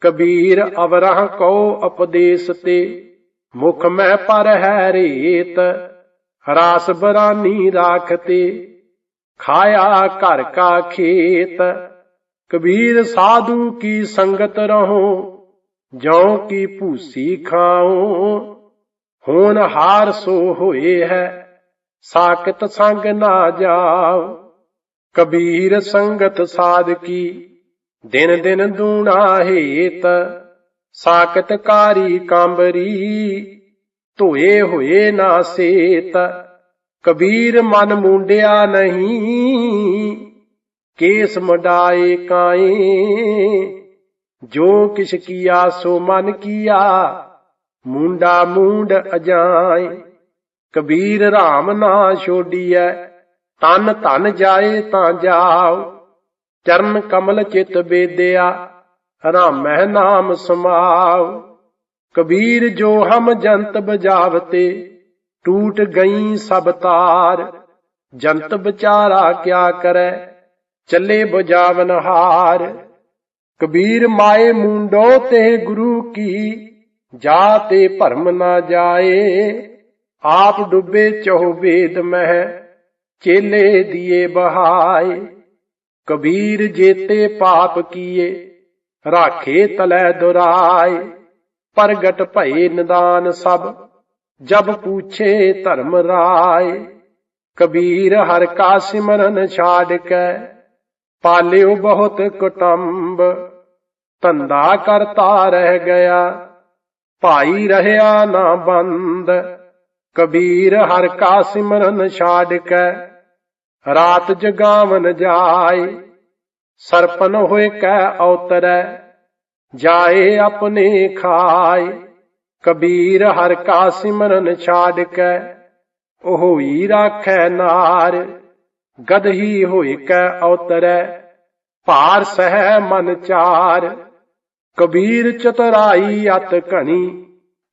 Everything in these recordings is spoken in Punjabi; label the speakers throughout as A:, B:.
A: ਕਬੀਰ ਅਵਰਹ ਕਉ ਉਪਦੇਸ ਤੇ, ਮੁਖ ਮੈਂ ਪਰ ਹੈ ਰੇਤ, ਰਾਸ ਬਰਾਨੀ ਰਾਖਤੇ ਖਾਇਆ ਘਰ ਕਾ ਖੇਤ। ਕਬੀਰ ਸਾਧੂ ਕੀ ਸੰਗਤ ਰਹੋ, ਜਉ ਕੀ ਭੂਸੀ ਖਾਓ। ਹੁਣ ਹਾਰ ਸੋ ਹੋਏ ਹੈ ਸਾਕਤ ਸੰਗ ਨਾ ਜਾਓ। ਕਬੀਰ ਸੰਗਤ ਸਾਧ ਕੀ ਦਿਨ ਦਿਨ ਦੂਣਾ ਹੇਤ ਸਾਕਤਕਾਰੀ ਕਾਂਬਰੀ, ਧੋਏ ਹੋਏ ਨਾ ਸੇਤ, ਕਬੀਰ ਮਨ ਮੁੰਡਿਆ ਨਹੀਂ, ਕੇਸ ਮਡਾਏ ਕਾਏ, ਜੋ ਕਿਛ ਕੀਆ ਸੋ ਮਨ ਕੀਆ, ਮੁੰਡਾ ਮੂੰਡ ਅਜਾਏ। ਕਬੀਰ RAM ਨਾ ਛੋਡੀਐ, ਤਨ ਧਨ ਜਾਏ ਤਾਂ ਜਾਓ। ਚਰਨ ਕਮਲ ਚਿਤ ਬੇਦਿਆ ਰਾਮੈ ਨਾਮ ਸਮਾਉ ਕਬੀਰ ਜੋ ਹਮ ਜੰਤ ਬਜਾਵਤੇ, ਟੂਟ ਗਈ ਸਭ ਤਾਰ। ਜੰਤ ਵਿਚਾਰਾ ਕਿਆ ਕਰੈ, ਚੱਲੇ ਬਜਾਵਨ ਹਾਰ। ਕਬੀਰ ਮਾਏ ਮੁੰਡੋ ਤੇ ਗੁਰੂ ਕੀ, ਜਾ ਤੇ ਭਰਮ ਨਾ ਜਾਏ। ਆਪ ਡੁੱਬੇ ਚਹੁ ਵੇਦ ਮਹਿ, ਚੇਲੇ ਦੀਏ ਬਹਾਏ। ਕਬੀਰ ਜੇਤੇ ਪਾਪ ਕੀਏ, ਰਾਖੇ ਤਲੈ ਦੁਰਾਏ। ਪ੍ਰਗਟ ਭਏ ਨਿਦਾਨ ਸਭ, ਜਬ ਪੂਛੇ ਧਰਮ ਰਾਏ। ਕਬੀਰ ਹਰ ਕਾ ਸਿਮਰਨ ਛਾੜ ਕੇ, ਪਾਲਿਓ ਬਹੁਤ ਕੁਟੰਬ। ਧੰਦਾ ਕਰਤਾ ਰਹਿ ਗਿਆ, ਭਾਈ ਰਹਿਆ ਨਾ ਬੰਦ। ਕਬੀਰ ਹਰ ਕਾ ਸਿਮਰਨ ਛਾੜ ਕੇ ਰਾਤ ਜਗਾਵਨ ਜਾਏ, ਸਰਪਨ ਹੋਏ ਕੈ ਔਤਰੈ, ਜਾਏ ਆਪਣੇ ਖਾਏ। ਕਬੀਰ ਹਰ ਕਾ ਸਿਮਰਨ ਛਾੜ ਕੇ ਉਹੀ ਰਾਖੈ ਨਾਰ। ਗਦਹੀ ਹੋਏ ਕੈ ਔਤਰੈ, ਭਾਰ ਸਹਿ ਮਨ ਚਾਰ। ਕਬੀਰ ਚਤਰਾਈ ਅਤ ਘਣੀ,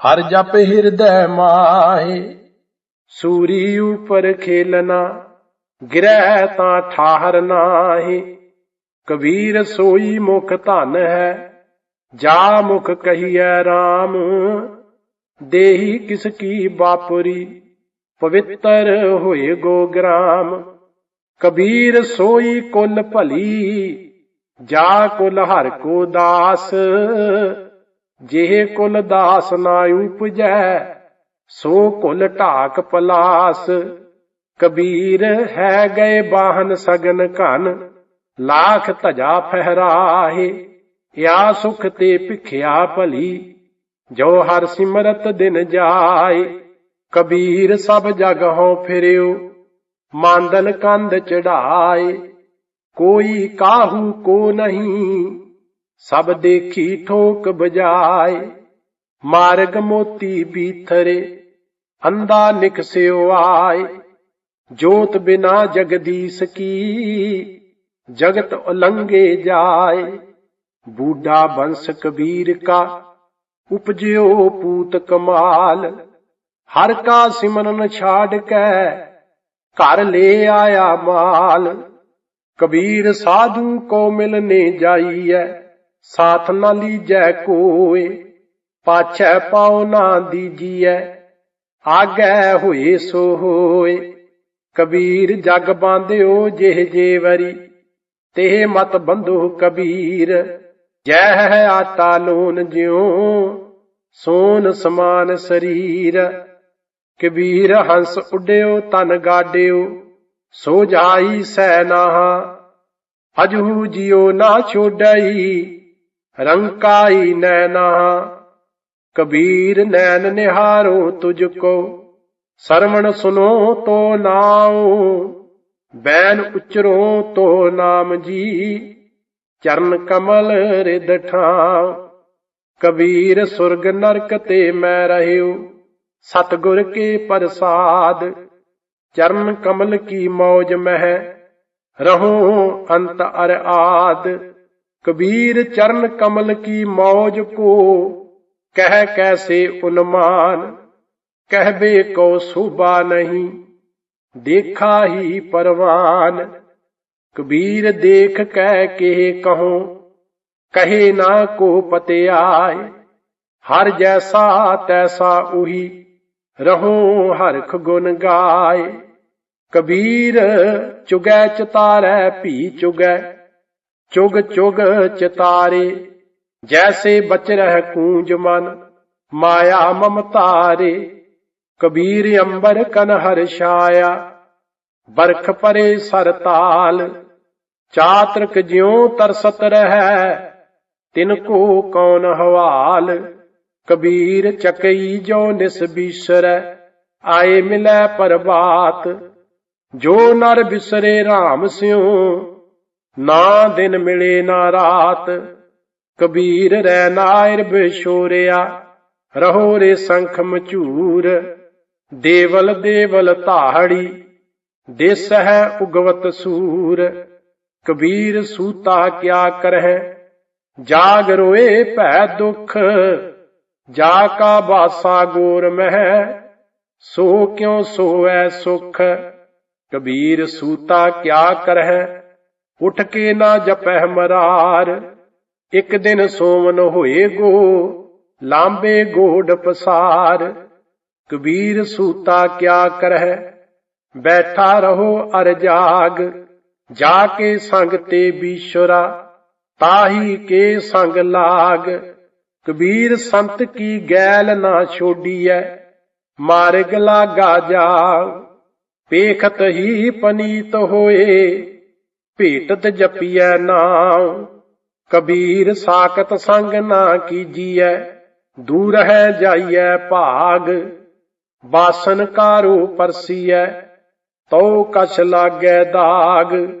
A: ਹਰ ਜਪ ਹਿਰਦੈ ਮਾਏ। ਸੂਰੀ ਉਪਰ ਖੇਲਨਾ ਗਿਰਹਿ ਤਾਂ ਠਾਹਰ ਨਾਹੀ, ਕਬੀਰ ਸੋਈ ਮੁਖ ਧਨ ਹੈ, ਜਾ ਮੁਖ ਕਹੀਐ RAM ਦੇਹੀ ਕਿਸ ਕੀ ਬਾਪੁਰੀ ਪਵਿੱਤਰ ਹੋਏ ਗੋ ਗ੍ਰਾਮ। ਕਬੀਰ ਸੋਈ ਕੁਲ ਭਲੀ, ਜਾ ਕੁਲ ਹਰ ਕੋ ਦਾਸ ਜਿਹ ਕੁਲ ਦਾਸ ਨਾ ਉਪਜੈ, ਸੋ ਕੁਲ ਢਾਕ ਪਲਾਸ। ਕਬੀਰ ਹੈ ਗਏ ਬਾਹਨ ਸਗਨ ਘਨ, ਲਾਖ ਧਜਾ ਫਹਿਰਾਹੇ ਯਾ ਸੁਖ ਤੇ ਭਿਖਿਆ ਭਲੀ, ਜੋ ਹਰ ਸਿਮਰਤ ਦਿਨ ਜਾਏ। ਕਬੀਰ ਸਭ ਜਗ ਹੋ ਫਿਰਿਓ ਮਾਂਦਨ ਕੰਧ ਚੜਾਏ। ਕੋਈ ਕਾਹੂ ਕੋ ਨਹੀਂ, ਸਭ ਦੇਖੀ ਠੋਕ ਬਜਾਏ ਮਾਰਗ ਮੋਤੀ ਬੀਥਰੇ ਅੰਦਾ ਨਿਕਸਿਓ ਆਏ। ਜੋਤ ਬਿਨਾ ਜਗਦੀਸ਼ ਕੀ? ਜਗਤ ਉਲੰਘੇ ਜਾਏ। ਬੂਢਾ ਬੰਸ ਕਬੀਰ ਕਾ? ਉਪਜਿਓ ਪੂਤ ਕਮਾਲ। ਹਰ ਕਾ ਸਿਮਰਨ ਛਾੜ ਕੇ। ਘਰ ਲੈ ਆਇਆ ਮਾਲ। ਕਬੀਰ ਸਾਧੂ ਕੋ ਮਿਲਨੇ ਜਾਈਐ। ਸਾਥ ਨਾ ਲੀਜੈ ਕੋਏ। ਪਾਛੈ ਪਾਉ ਨਾ ਦੀਜੀਐ। ਆਗੈ ਹੋਏ ਸੋ ਹੋਏ। ਕਬੀਰ ਜਗ ਬਾਂਧਿਓ ਜਿਹ ਜੇ ਵਰੀ, ਤੇ ਮਤ ਬੰਧੋ ਕਬੀਰ। ਜੈ ਹੈ ਆਟਾ ਲੂਨ ਜਿਉ, ਸੋਨ ਸਮਾਨ ਸਰੀਰ। ਕਬੀਰ ਹੰਸ ਉੱਡਿਓ ਤਨ ਗਾਡਿਓ, ਸੋ ਜਾਈ ਸੈ ਨਾਹਾ। ਅਜੂ ਜਿਉ ਨਾ ਛੋਡਈ ਰੰਕਾਈ ਨੈਨਾ ਕਬੀਰ ਨੈਣ ਨਿਹਾਰੋ ਤੁਝ ਕੋ ਸਰਵਣ ਸੁਨੋ ਤੋ ਨਾਉ, ਬੈਨ ਉਚਰੋ ਤੋ ਨਾਮ ਜੀ, ਚਰਨ ਕਮਲ ਰਿਦ ਠਾਉ। ਕਬੀਰ ਸੁਰਗ ਨਰਕ ਤੇ ਮੈਂ ਰਹਿਉ, ਸਤਗੁਰ ਕੇ ਪ੍ਰਸਾਦ। ਚਰਨ ਕਮਲ ਕੀ ਮੌਜ ਮਹਿ, ਰਹੋ ਅੰਤ ਅਰ ਆਦ। ਕਬੀਰ ਚਰਨ ਕਮਲ ਕੀ ਮੌਜ ਕੋ, ਕਹਿ ਕੈਸੇ ਉਨਮਾਨ। ਕਹਿਬੇ ਕੋ ਸੁਬਾ ਨਹੀਂ, ਦੇਖਾ ਹੀ ਪਰਵਾਨ। ਕਬੀਰ ਦੇਖ ਕਹਿ ਕੇ ਕਹੋ, ਕਹੇ ਨਾ ਕੋ ਪਤੇ ਆਏ। ਹਰ ਜੈਸਾ ਤੈਸਾ ਉਹੀ, ਰਹੋ ਹਰਖ ਗੁਣ ਗਾਏ। ਕਬੀਰ ਚੁਗੈ ਚਤਾਰੈ, ਭੀ ਚੁਗੈ, ਚੁਗ ਚੁਗ ਚਤਾਰੇ। ਜੈਸੇ ਬਚ ਰਹਿ ਕੂੰਜ ਮਨ, ਮਾਇਆ ਮਮਤਾਰੇ। ਕਬੀਰ ਅੰਬਰ ਕਨ ਹਰ ਛਾਇਆ ਬਰਖ ਪਰੇ ਸਰ ਤਾਲ। ਚਾਤਰਕ ਜਿਉ ਤਰਸਤ ਰਹਿ, ਤਿਨ ਕੋ ਕੌਣ ਹਵਾਲ। ਕਬੀਰ ਚਕਈ ਜੋ ਨਿਸ ਬੀਸਰੈ, ਆਏ ਮਿਲੈ ਪਰਬਾਤ ਜੋ ਨਰ ਬਿਸਰੇ RAM ਸਿਉ, ਨਾ ਦਿਨ ਮਿਲੇ ਨਾ ਰਾਤ। ਕਬੀਰ ਰਹਿ ਨਾਇਰ ਬਿਸ਼ੋਰਿਆ, ਰਹੋ ਰੇ ਸੰਖ ਮਚੂਰ। ਦੇਵਲ ਦੇਵਲ ਧਾੜੀ ਦੇਸ ਹੈ ਉਗਵਤ ਸੂਰ, ਕਬੀਰ ਸੂਤਾ ਕਿਆ ਕਰਹਿ? ਜਾਗ ਰੋਏ ਭੈ ਦੁਖ, ਜਾ ਕਾ ਬਾਸਾ ਗੋਰ ਮਹਿ? ਸੋ ਕਿਉ ਸੋਐ ਸੁਖ? ਕਬੀਰ ਸੂਤਾ ਕਿਆ ਕਰਹਿ? ਉਠ ਕੇ ਨਾ ਜਪਹਿ ਮਰਾਰ, ਇੱਕ ਦਿਨ ਸੋਵਨ ਹੋਏ ਗੋ, ਲਾਂਬੇ ਗੋੜ ਪਸਾਰ। ਕਬੀਰ ਸੂਤਾ ਕਿਆ ਕਰਹਿ? ਬੈਠਾ ਰਹੋ ਅਰ ਜਾਗ, ਜਾ ਕੇ ਸੰਗ ਤੇ ਬੀਸ਼ਰਾ, ਤਾਹੀ ਕੇ ਸੰਗ ਲਾਗ। ਕਬੀਰ ਸੰਤ ਕੀ ਗੈਲ ਨਾ ਛੋਡੀਐ, ਮਾਰਗ ਲਾਗਾ ਜਾ ਪੇਖਤ ਹੀ ਪਨੀਤ ਹੋਏ, ਭੇਟਤ ਜਪੀਐ ਨਾਮ ਕਬੀਰ ਸਾਖਤ ਸੰਗ ਨਾ ਕੀਜੀਐ ਦੂਰ ਹੈ ਜਾਈਐ ਭਾਗ। ਬਾਸਨ ਕਾਰੋ ਪਰਸੀਐ, ਤਉ ਕਛ ਲਾਗੈ ਦਾਗ।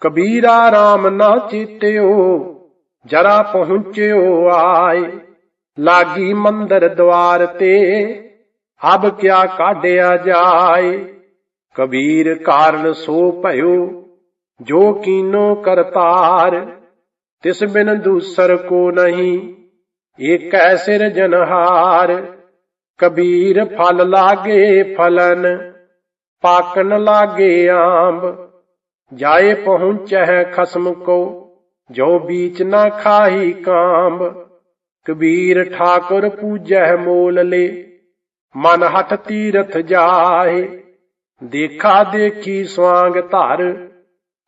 A: ਕਬੀਰਾ RAM ਨਾ ਚੀਤਿਓ, ਜਰਾ ਪਹੁੰਚਿਓ ਆਏ। ਲਾਗੀ ਮੰਦਰ ਦਵਾਰ ਤੇ, ਅਬ ਕਿਆ ਕਾਢਿਆ ਜਾਏ। ਕਬੀਰ ਕਾਰਨ ਸੋ ਭਇਓ, ਜੋ ਕੀਨੋ ਕਰਤਾਰ। ਤਿਸ ਬਿਨ ਦੂਸਰ ਕੋ ਨਹੀਂ, ਏਕੈ ਸਿਰ ਜਨਹਾਰ। ਕਬੀਰ ਫਲ ਲਾਗੇ ਫਲਨ, ਪਾਕਨ ਲਾਗੇ ਆਂਬ। ਜਾਏ ਪਹੁੰਚੈ ਖਸਮ ਕੋ, ਜੋ ਬੀਚ ਨਾ ਖਾਹੀ ਕਾਂਬ। ਕਬੀਰ ਠਾਕੁਰ ਪੂਜੈ ਮੋਲ ਲੇ, ਮਨ ਹਠ ਤੀਰਥ ਜਾਏ। ਦੇਖਾ ਦੇਖੀ ਸਵਾਂਗ ਧਰ,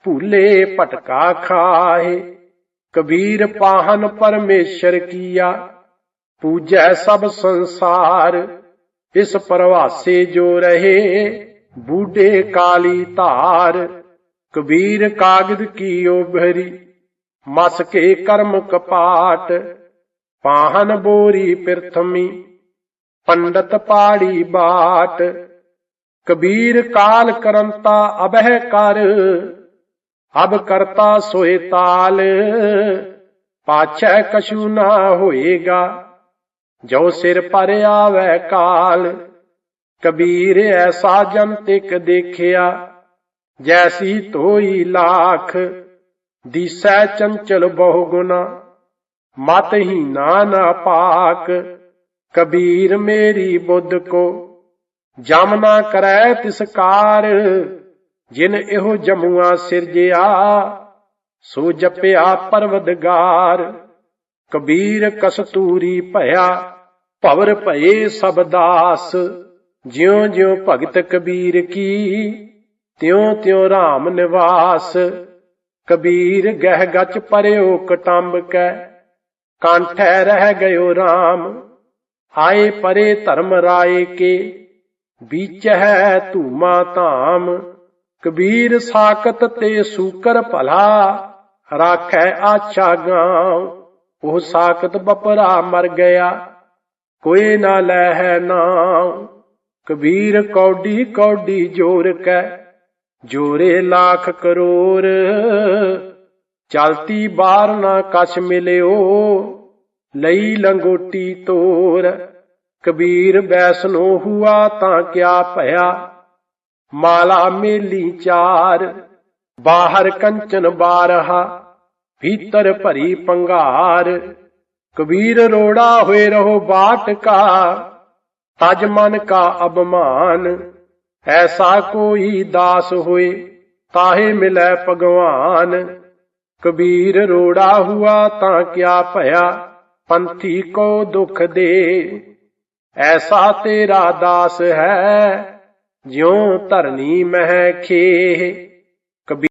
A: ਭੂਲੇ ਭਟਕਾ ਖਾਏ। ਕਬੀਰ ਪਾਹਨ ਪਰਮੇਸ਼ਰ ਕੀਆ ਪੂਜੈ ਸਭ ਸੰਸਾਰ, ਇਸ ਪ੍ਰਵਾਸੇ ਜੋ ਰਹੇ, ਬੂਢੇ ਕਾਲੀ ਧਾਰ। ਕਬੀਰ ਕਾਗਦ ਕੀ ਓਭਰੀ ਮਸ ਕੇ ਕਰਮ ਕਪਾਟ। ਪਾਹਨ ਬੋਰੀ ਪ੍ਰਥਮੀ, ਪੰਡਤ ਪਾੜੀ ਬਾਟ। ਕਬੀਰ ਕਾਲ ਕਰੰਤਾ ਅਬਹਿ ਕਰ, ਅਬ ਕਰਤਾ ਸੋਏ ਤਾਲ। ਪਾਛੈ ਕਛੂ ਨਾ ਹੋਏਗਾ ਜੋ ਸਿਰ ਪਰ ਆਵੈ ਕਾਲ, ਕਬੀਰ ਐਸਾ ਜਨ ਜਨਤਿਕ ਦੇਖਿਆ, ਜੈਸੀ ਤੋਈ ਲੱਖ, ਦਿਸੈ ਚੰਚਲ ਬਹੁ ਗੁਨਾ ਮਤ ਹੀ ਨਾ ਨਾ ਪਾਕ, ਕਬੀਰ ਮੇਰੀ ਬੁੱਧ ਕੋ, ਜਮ ਨਾ ਕਰੈ ਤਿਸ ਕਾਰ, ਜਿਨ ਇਹੋ ਜਮੂਆ ਸਿਰਜਿਆ, ਸੋ ਜਪਿਆ ਪਰਵਦਗਾਰ। ਕਬੀਰ ਕਸਤੂਰੀ ਭਇਆ, ਭਵਰ ਭਏ ਸਭ ਦਾਸ। ਜਿਉ ਜਿਉ ਭਗਤ ਕਬੀਰ ਕੀ ਤਿਉ ਤਿਉ RAM ਨਿਵਾਸ। ਕਬੀਰ ਗਹਿ ਗਚ ਪਰਿਓ ਕਟੰਬ ਕੈ, ਕਾਂਠੈ ਰਹਿ ਗਇਓ RAM ਆਏ ਪਰੇ ਧਰਮ ਰਾਏ ਕੇ ਵਿੱਚ ਹੈ ਧੂਮਾ ਧਾਮ। ਕਬੀਰ ਸਾਖਤ ਤੇ ਸੂਕਰ ਭਲਾ, ਰਾਖੈ ਆਛਾ ਗਾਉ। ਉਹ ਸਾਖਤ ਬਪਰਾ ਮਰ ਗਿਆ। ਕੋਈ ਨਾ ਲੈ ਹੈ ਨਾਮ ਕਬੀਰ ਕੌਡੀ ਕੌਡੀ ਜੋਰ ਕੈ। ਜੋਰੇ ਲੱਖ ਕਰੋੜ ਚਲਤੀ ਬਾਹਰ ਨਾ ਕਛ ਮਿਲਿਓ। ਲਈ ਲੰਗੋਟੀ ਤੋਰ। ਕਬੀਰ ਬੈਸਨੋ ਹੁਆ ਤਾਂ ਕਿਆ ਭਇਆ। ਮਾਲਾ ਮੇਲੀ ਚਾਰ। ਬਾਹਰ ਕੰਚਨ ਬਾਰਹਾ। ਭੀਤਰ ਭਰੀ ਪੰਗਾਰ ਕਬੀਰ ਰੋੜਾ ਹੋਏ ਰਹੋ ਬਾਟ ਕਾ ਤਜ ਮਨ ਕਾ ਅਬਮਾਨ ਐਸਾ ਕੋਈ ਦਾਸ ਹੋਏ, ਤਾਹੇ ਮਿਲੈ ਭਗਵਾਨ। ਕਬੀਰ ਰੋੜਾ ਹੁਆ ਤਾਂ ਕਿਆ ਭਇਆ, ਪੰਥੀ ਕੋ ਦੁਖ ਦੇ। ਐਸਾ ਤੇਰਾ ਦਾਸ ਹੈ, ਜਿਉ ਧਰਨੀ ਮਹਿ ਖੇ